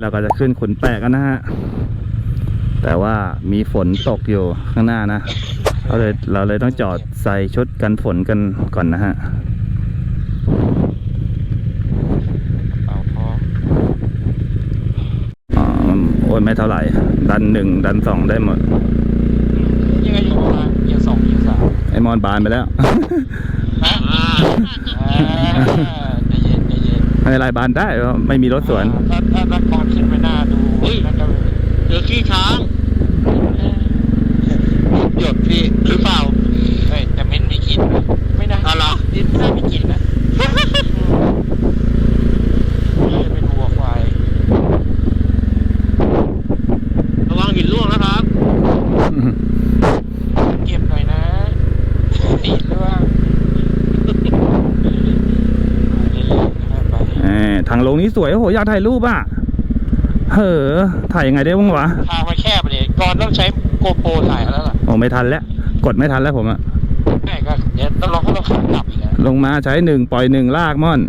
เราก็จะขึ้นขุนแปะกันนะฮะ แต่ว่ามีฝนตกอยู่ข้างหน้านะเราเลยเราเลยต้องจอดใส่ชุดกันฝนกันก่อนนะฮะเป่าพร้อมอ๋อโอ้ยไม่เท่าไหร่ ดันหนึ่งดันสองได้หมดยังไงอยู่ประมาณเกียร์สองเกียร์สามไอมอนบานไปแล้วฮะอ่าใจเย็นใจเย็นไม่เป็นไรบานได้เพราะไม่มีรถสวนถ้าถ้าถ้าก่อน ขึ้นไปหน้าดูน่าจะเจอขี้ช้างหยดพี่หรือเปล่าเฮ้ยแต่เม้นไม่กินนะไม่น่าอะไรดินไม่น่าไม่กินนะนี่จะไปดูวัวควายระวังหินร่วงนะครับ เก็บหน่อยนะติดหรือว่าเล่นๆนะไป เอ้ยทางลงนี้สวยโอ้โหอยากถ่ายรูปอะ เฮ้อถ่ายยังไงได้บ้างวะทางมันแคบเลยก่อนต้องใช้โกโปรถ่ายแล้วล่ะโอ้ไม่ทันแล้ว กดไม่ทันแล้วผมอะแม่ก็เดี๋ยวต้องลองให้เราขับกลับอีกแล้วลงมาใช้หนึ่งปล่อยหนึ่งลากม่อน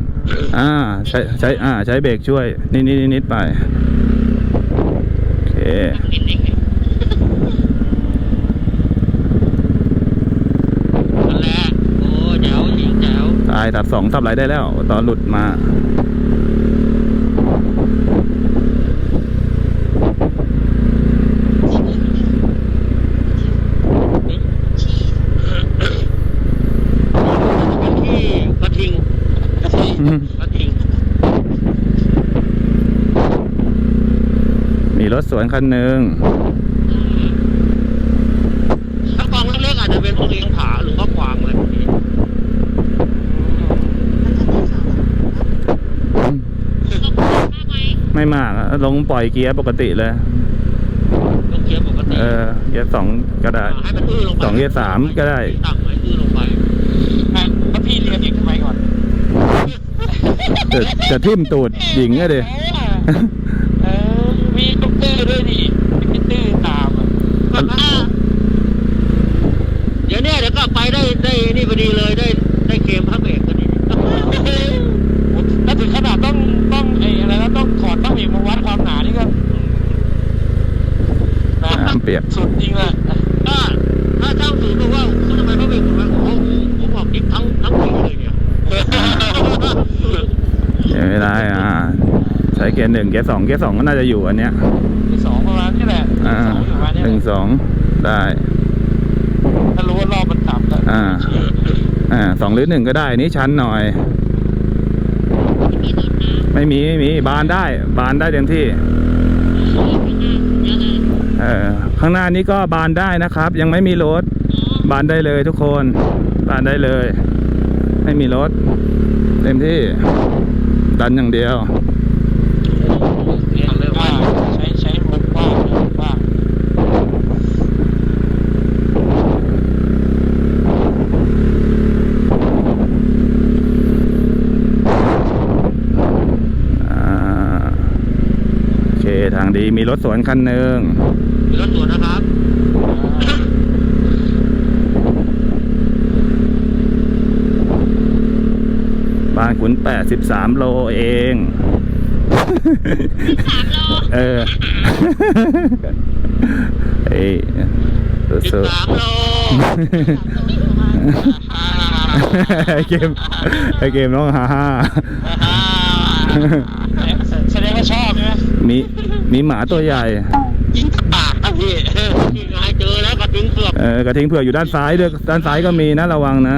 อ่า ใช้ใช้อ่า ใช้เบรกช่วย นิดนิดนิดไป โอเค นั่นแหละโอ้แจ๋วจริงแจ๋ว ตายตัดสองทับไรได้แล้ว ตอนหลุดมา ที่กระทิง อืม กระทิง มีร ถสวนคันหนึ่งถ้ากองเล็กๆอาจจะเป็นพวกเลี้ยงผาหรือว่ากวางอะไรพวกนี้ไม่มากอะลงปล่อยเกียร์ปกติเลยต้องเกียร์ปกติเออเกียร์สองก็ได้ให้มันอื้อลงไปสองเกียร์สามก็ได้ต่ำไว้อื้อลงไปอะแล้วพี่เรียนเด็กทำไมก่อนจะจะทิ่มตูดหญิงอะดิเออมีตุ๊กตื้อด้วยดิมีตื้อตามอะ เดี๋ยวเนี้เดี๋ยวกลับไปได้ได้นี่พอดีเลยได้ได้เกมพระเอกพอดีแล้วถึงขนาดต้องต้องไอ้อะไรนะต้องถอดต้องเอกมาวัดความหนานี่ก็นะน้ำเปียกสุดจริงเลยถ้าถ้าช่างสูตรบอกว่าคุณทำไมพระเอกคุณมาโอ้โหผมบอกกิ๊กทั้งทั้งปีเลยเนี่ยไม่ได้อ่าใช้เกียร์หนึ่งเกียร์สองเกียร์สองก็น่าจะอยู่อันเนี้ยที่สองประมาณนี้แหละอ่า สองอยู่ประมาณนี้หนึ่งสองได้ ถ้ารู้ว่ารอบมันต่ำก็อ่า อ่าสองหรือหนึ่งก็ได้ นี่ชั้นหน่อย ไม่มีไม่มีบานได้ บานได้เต็มที่ เออข้างหน้านี้ก็บานได้นะครับ ยังไม่มีรถ บานได้เลยทุกคน บานได้เลย ไม่มีรถ เต็มที่ ดันอย่างเดียว เรียนเริ่มว่าใช้ใช้มุกว่างมุกว่าง อ่าโอเคทางดีมี รถสวนคันหนึ่งมีรถตรวจนะครับบ้านขุนแปดสิบสามโลเอง สามโลเออเอ้ยสิบสู้สามโลๆไอเกมไอเกมน้องฮ่าฮ่าแสดงว่าชอบใช่ไหมมี มีหมาตัวใหญ่ ยิงปากครับพี่นี่ไงเจอแล้วกระทิงเสือกเออกระทิงเผือกอยู่ด้านซ้ายด้วยด้านซ้ายก็มีนะระวังนะ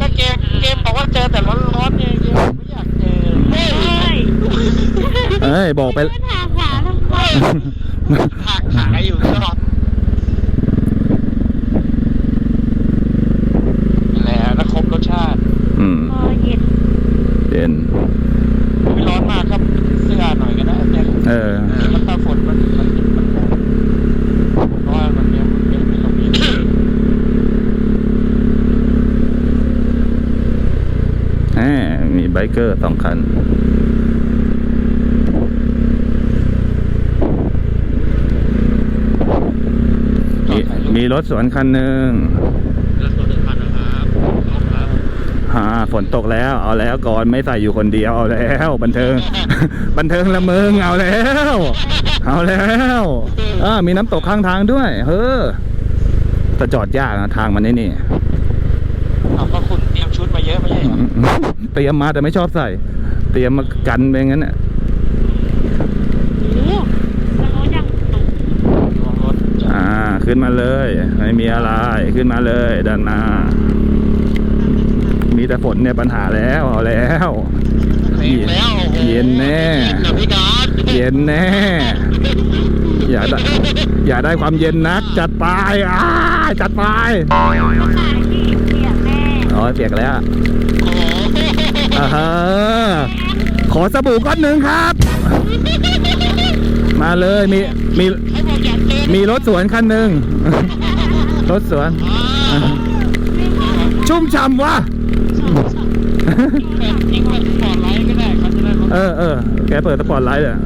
ก็เกมเกมบอกว่าเจอแต่ร้อนๆเนี่ยเกมไม่อยากเจอเฮ้ยเอ้ยบอกไปปัญหาขาทำไมหักขาอยู่ตลอด นั่นแหละแล้วครบรสชาติ อืม พอเย็น เด่น ไม่ร้อนมากครับเสื้อหน่อยก็ได้แต่ เออ มันถ้าฝนมันมันมันเพราะว่ามันยังยังไม่ลงอีก แหมมีไบ เกอร์สองคันมีมีรถสวนคันหนึ่งรถตรวจหนึ่งคันนะครับครับอ่าฝนตกแล้ว เอาแล้วก่อนไม่ใส่อยู่คนเดียวเอาแล้ว บันเทิง บันเทิงละเมิงเอาแล้ว เอาแล้วอ่ามีน้ำตกข้างทางด้วย เฮ้อแต่จอดยากนะทางมันนี่นี่ เอาก็คุณเตรียมชุดมาเยอะไม่ใช่เหรอ เตรียมมาแต่ไม่ชอบใส่ เตรียมมากันไปงั้นน่ะโอ้โหแล้วรถยังสูงระวังรถอ่าขึ้นมาเลยไม่มีอะไรขึ้นมาเลยด้านหน้ามีแต่ฝนเนี่ยปัญหาแล้วเอาแล้วเต็มแล้วโอ้โหเย็นแน่เย็นนะพี่การเย็นแน่อย่าได้อย่าได้ความเย็นนัก จัดไปอ้าจัดไปขายที่เสียแม่อ๋อเปียกแล้วโอ้โห อ่าฮะขอสบู่ก้อนหนึ่งครับ มาเลยมีมีให้บอกอยากเจอมีรถสวนคันหนึ่งรถสวนอ่าชุ่มฉ่ำวะทิ้งไว้สปอร์ตไลท์ก็ได้เขาจะได้รถเออเออแกเปิดสปอตไลท์เลย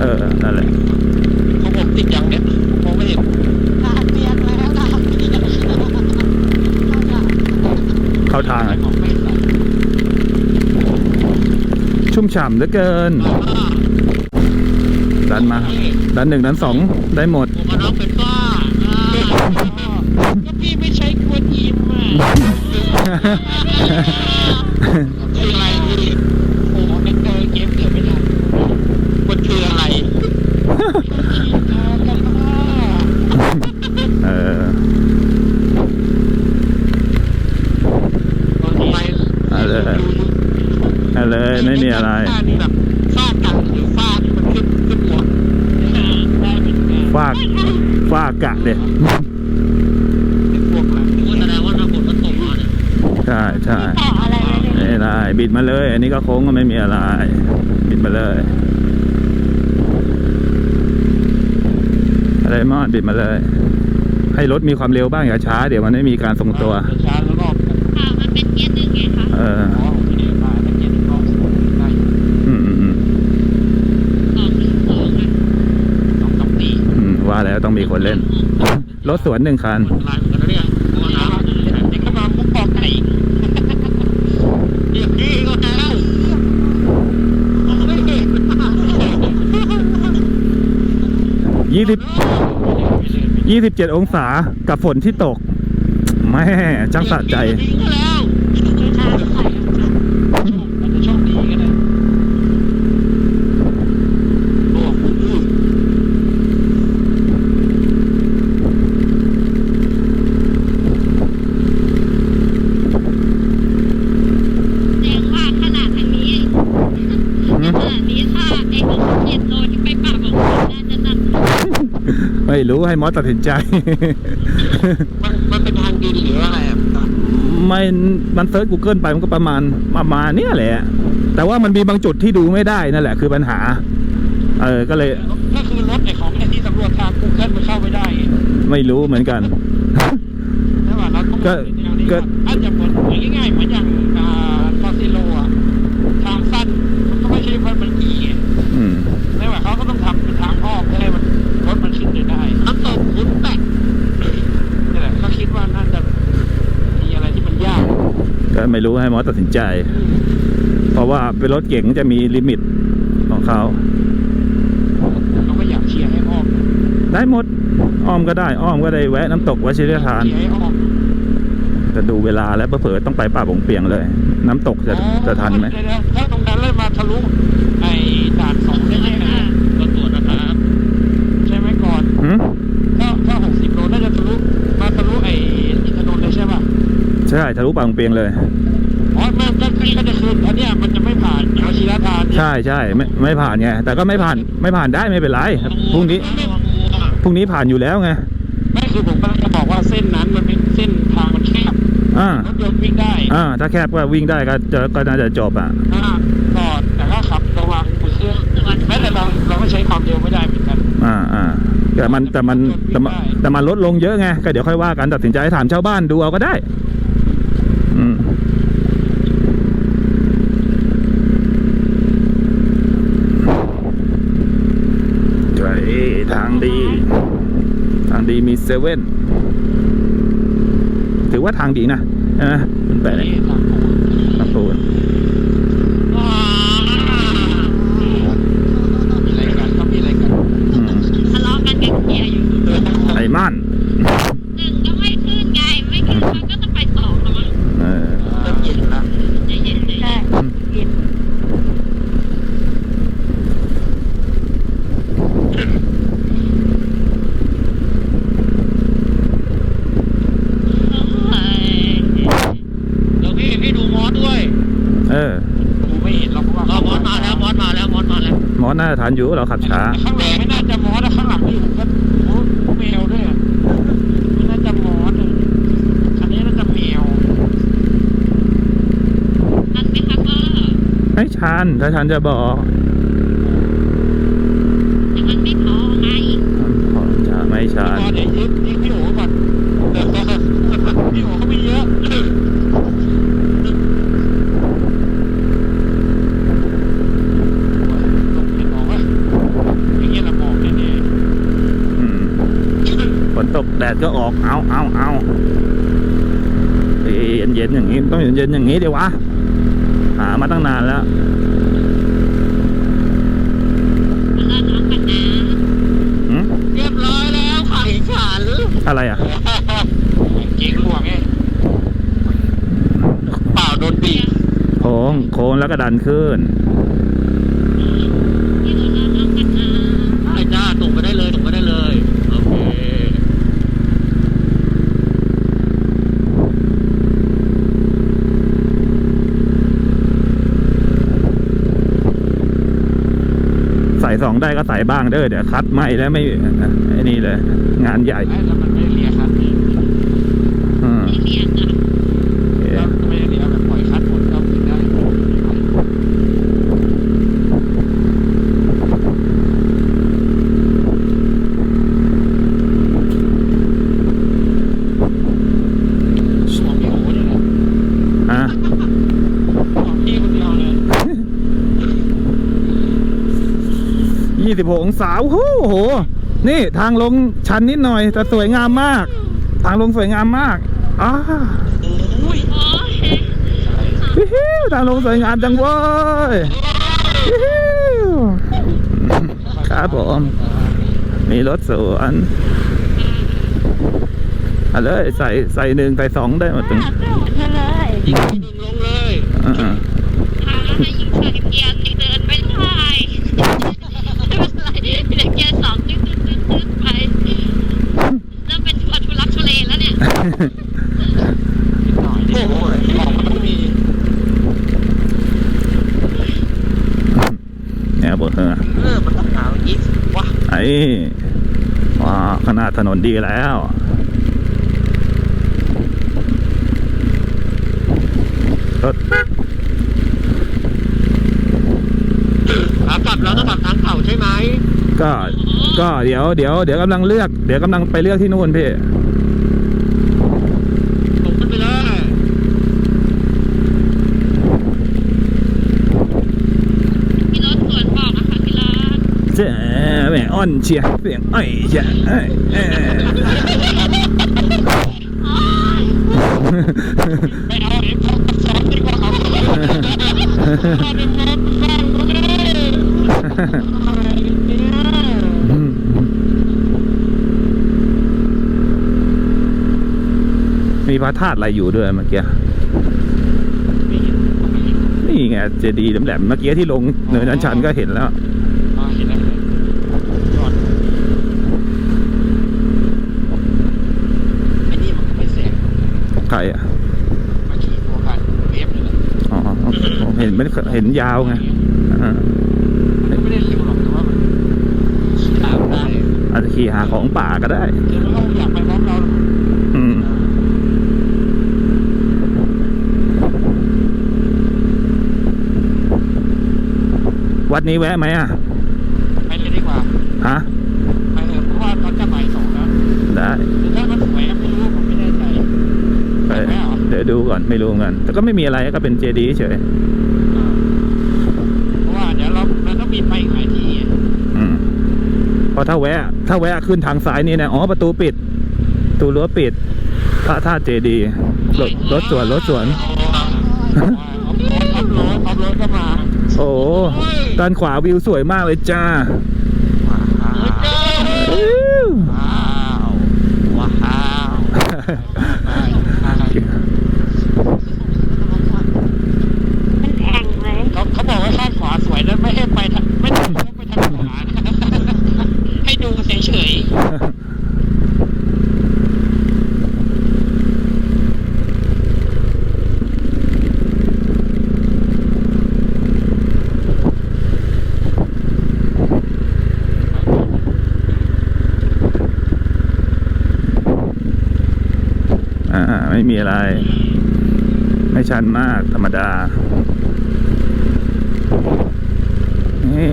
เออนั่นแหละของผมติดอย่างเนี้ยมองไม่เห็นเข้าทางอะ ชุ่มฉ่ำเหลือเกิน ดันมา ดันหนึ่งดันสองได้หมดหมวกกันน็อกเป็นฝ้าก็พี่ไม่ใช้กวนยิ้มอะคืออะไรพี่โอ้โหเด็กเจอเกมเกิดไม่ได้มันคืออะไรชีทากันว่าเออ ทำไม เอาเลยเอาเลยไม่มี อะไรฝ้านี่แบบฝ้ากัดหรือฝ้าที่มันขึ้นขึ้นหัวได้เหมือนกันฟากฟากกะเด็เป็นพวกแบบนี่ก็แสดงว่าถ้าฝนมันตกมาเนี่ยใช่ใช่ต่ออะไรเลยเนี่ยไม่ได้บิดมาเลย อันนี้ก็โค้งก็ไม่มีอะไร บิดมาเลย อะไรมอดบิดมาเลย ให้รถมีความเร็วบ้างอย่าช้า เดี๋ยวมันไม่มีการทรงตัว ช้าแล้วรอบกันอ่ามันเป็นเกียร์หนึ่งไงคะ เออ อ๋อไม่ได้มาแล้วเจ็ดรอบได้ อืมอืมอืม สองหนึ่งสองอะ สองสามปี อืมว่าแล้ วต้องมีคนเล่น รถสวนหนึ่งคันมันลายเหมือนกันนะเนี่ยเพราะว่าน้ำเด็กเข้ามามุกปอกไก่เรียกพี่ก็แล้วไม่เห็นยี่สิบยี่สิบเจ็ดองศากับฝนที่ตก แม่จังสะใจ พี่ก็แล้ว คือทางใส่ อาจจะโชคดีก็ได้ โอ้โห แสดงว่าขนาดทางนี้ขนาดนี้ถ้าไอ้หกเจ็ดโลที่ไปป่าบอกน่าจะหนัก ไม่ รู้ให้มอสตัดสินใจ มันมันเป็นทางดินหรืออะไรอะไม่มันเซิร์ช Google ไปมันก็ประมาณประมาณเนี้ยแหละ แต่ว่ามันมีบางจุดที่ดูไม่ได้นั่นแหละคือปัญหา เออก็เลย ก็คือรถไอ้ของไอ้ที่ตำรวจทางกูเกิลมันเข้าไม่ได้ไม่รู้เหมือนกัน ใช่ป่ะเราต้องก็แนวนี้ก็อาจจะเหมือนง่ายๆเหมือนอย่างอ่าฟอซิโลอะทางสั้นมันก็ไม่ใช่ว่ามันอีไง อืม ไม่ว่าเขาก็ต้องทำเป็นทางอ้อมเพื่อให้มันรถมันขึ้นไปได้ น้ำตกขุนแปะ นี่แหละก็คิดว่าน่าจะมีอะไรที่มันยาก ก็ ไม่รู้ให้มอสตัดสินใจ เพราะว่าเป็นรถเก๋งจะมีลิมิตของเขาเราก็อยากเชียร์ให้อ้อมได้หมดอ้อมก็ได้อ้อมก็ได้แวะน้ำตกวชิรทานเชียร์ให้อ้อมจะดูเวลาแล้วเผลอๆต้องไปป่าบงเปียงเลย น้ำตกจะจะทันไหมเดี๋ยวๆถ้าตรงนั้นเลยมาทะลุไอ้ด่านสองได้ไหมนะ ก็ตรวจนะครับ ใช่ไหมก่อน หืม ถ้าถ้าหกสิบโลน่าจะทะลุมาทะลุไอ้อินทนนท์เลยใช่ป่ะ ใช่ทะลุป่าบงเปียงเลยอ๋อไม่ก็ก็จะคืนอันเนี้ยมันจะไม่ผ่านวชิรทานเนี่ยใช่ใช่ไม่ไม่ผ่านไงแต่ก็ไม่ผ่านไม่ผ่านได้ไม่เป็นไรพรุ่งนี้ระวังงูอะพรุ่งนี้ผ่านอยู่แล้วไงไม่คือผมกำลังจะบอกว่าเส้นนั้นมันเป็นเส้นทางมันแคบอ่ารถยนต์วิ่งได้อ่าถ้าแคบก็วิ่งได้ก็จะก็น่าจะจบอะถ้าจอดแต่ก็ขับระวังมือเครื่องแม้แต่เราเราก็ใช้ความเร็วไม่ได้เหมือนกันอ่าอ่าแต่มันแต่มันแต่มันแต่มันลดลงเยอะไงก็เดี๋ยวค่อยว่ากันตัดสินใจถามชาวบ้านดูเอาก็ได้ อืมใช่ทาง ดีทางดีมีเซเว่นถือว่าทางดีนะใช่ไหมคุณแปะเนี่ยนี่ทางโค้มอสน่าจะทันอยู่เราขับช้า ข้างหลังไม่น่าจะมอสอะข้างหลังนี่ผมก็โอ้แมวด้วยอะไม่น่าจะมอสอะคันนี้น่าจะแมวทันไหมคะพ่อไม่ชันถ้าชันจะบอกแต่มันไม่พอไงจะไม่ชันพอเดี๋ยวยิบยิงพี่โอ๋ก่อนพี่โอ๋เขามีเยอะตกเห็นหมอกปะอย่างเงี้ยเราหมอกแน่ อืมฝนตกแดดก็ออก เอาเอาเอาเย็นเย็นๆอย่างนี้ ต้องเย็นเย็นๆอย่างนี้ดีวะ หามาตั้งนานแล้วเวลาน้องกันนะหืมเรียบร้อยแล้วไข่ฉัน อะไรอะๆเก่งหลวงไงเปล่าโดนบีบโค้งโค้งแล้วก็ดันขึ้น ที่เวลาน้องกันนะ ไอ้จ้าส่งไปได้เลยส่งไปได้เลย โอเค ใสองได้ก็ใส่บ้างเด้อเดี๋ยวคัดไม่แล้วไม่ไอ้นี่เลย งานใหญ่ 16 องศาโอ้โห นี่ทางลงชันนิดหน่อย แต่สวยงามมาก ทางลงสวยงามมากอ้าทางลงสวยงามจังเว้ยครับผม มีรถสวนเอาเลยใส่ใส่หนึ่งใส่สองได้หมดตรงยิงลงเลยอ่าแล้วให้ยิงใส่เกียร์ แล้วเนี่ยนิดหน่อยนิดหน่อยบอกมันต้องมีเนี่ยบอกเธอเออมันต้องหนาวอย่างนี้สิวะไอ้ว้าขนาดถนนดีแล้วรถขากลับเราต้องแบบทางเข่าใช่ไหมก็ ก็เดี๋ยวเดี๋ยวเดี๋ยวกำลังเลือก เดี๋ยวกำลังไปเลือกที่นู่นพี่ ส่งขึ้นไปเลย พี่รถสวนบอกนะคะพี่รถ เจ๊แม่ อนเชียเสียงไอ้เชียเอ้ยเอ้ยโอ้ยไม่เอาเดี๋ยวเขาซ้อนดีกว่าเออาเดี๋ยมีพระธาตุอะไรอยู่ด้วยเมื่อกี้นี่ไงเจดีย์แหลมๆเมื่อกี้ที่ลงเนินชันก็เห็นแล้ว อ๋อเห็นแล้วเห็นแล้วยอดไอ้นี่มันไม่แสง ใครอะมาขี่ตัวกันเวฟเลยแหละอ๋อผมเห็นไม่เห็นยาวไงอ่าไม่ได้เร็วหรอกแต่ว่ามันขี่ตามได้อาจจะขี่หาของป่าก็ได้เดี๋ยวเราอยากไปพร้อมเราอืมวัดนี้แวะไหมอะไปเลยดีกว่าฮะไปเลยเพราะว่าตอนจะบ่ายสองแล้วได้หรือถ้ามัน ดี๋ยวดูก่อนไม่รู้เหมือนกัน แต่ก็ไม่มีอะไรก็เป็นเจดีย์เฉยเพราะว่าเดี๋ยวเรามันต้องมีไปอีกหลายที่อืมเพราะถ้าแวะ ถ้าแวะขึ้นทางซ้ายนี่นะอ๋อประตูปิดประตูรั้วปิดพระธาตุเจดีย์รถรถสวนรถสวนออฟโรดออฟโรดออฟโรดก็มาโอ้ด้านขวาวิวสวยมากเลยจ้าว้าวอิ๊วว้าว ไม่มีอะไร ไม่ชันมากธรรมดานี่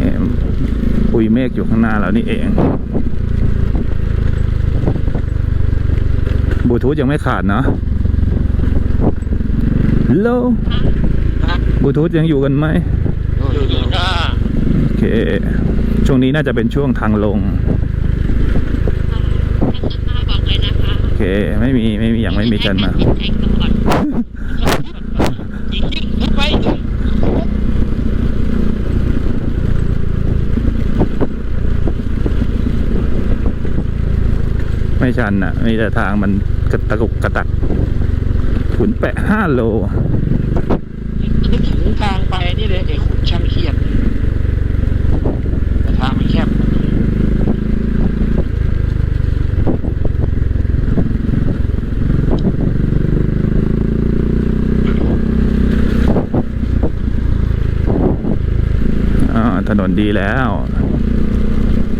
ปุยเมฆอยู่ข้างหน้าเรานี่เอง บลูทูธยังไม่ขาดเนาะฮัลโหลบลูทูธยังอยู่กันไหมอยู่ค่ะโอเค ช่วงนี้น่าจะเป็นช่วงทางลงเคะโอเค ไม่มีไม่มียังไม่มีกันมาไปไม่ชันอะ มีแต่ทางมัน กระตะกุกกระตักขุนแปะห้าโลนึกถึงทางไปนี่เลยไอ้ขุนช่างเขียนแต่ทางมันแคบอ่าถนนดีแล้ว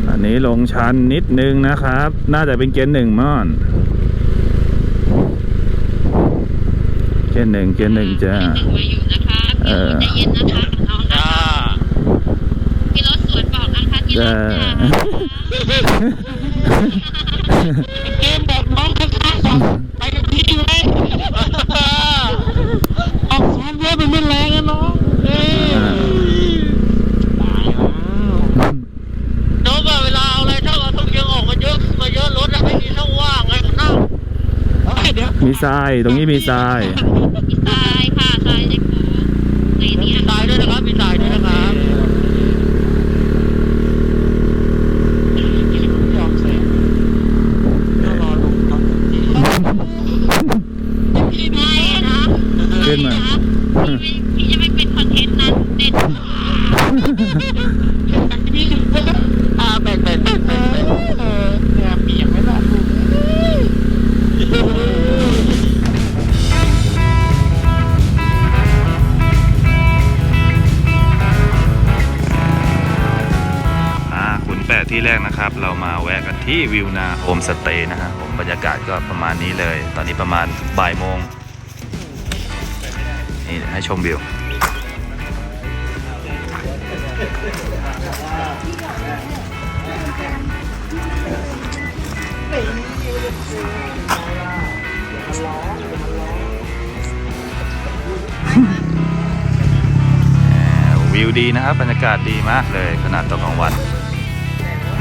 อันนี้ลงชันนิดนึงนะครับ น่าจะเป็นเกียร์หนึ่งม่อน เกียร์หนึ่งเกียร์หนึ่งจ้าหนึ่งมาอยู่นะคะเอพี่อใจเย็นนะคะน้องนะจ้าพี่รถสวนบอกนะคะที่รถจ้าเกมบอกน้องข้างๆบอกไปกับพี่ไหมออกซ้อมเยอะมันไม่แรงนะน้องเอ้ยตายแล้วน้องว่าเวลาเอาอะไรถ้าเอาทุกเยอะออกมาเยอะมาเยอะรถอะไม่มีช่องว่างไงมันนั่งเฮ้ยเดี๋ยว มีทราย ตรงนี้มีทราย ที่แรกนะครับ เรามาแวะกันที่วิวนาโฮมสเตย์นะฮะผมบรรยากาศก็ประมาณนี้เลย ตอนนี้ประมาณบ่ายโมงนี่ให้ชมวิววิวดีนะครับบรรยากาศดีมากเลยขนาดตอนกลางวัน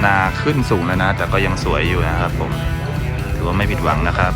นาขึ้นสูงแล้วนะ แต่ก็ยังสวยอยู่นะครับผม ถือว่าไม่ผิดหวังนะครับ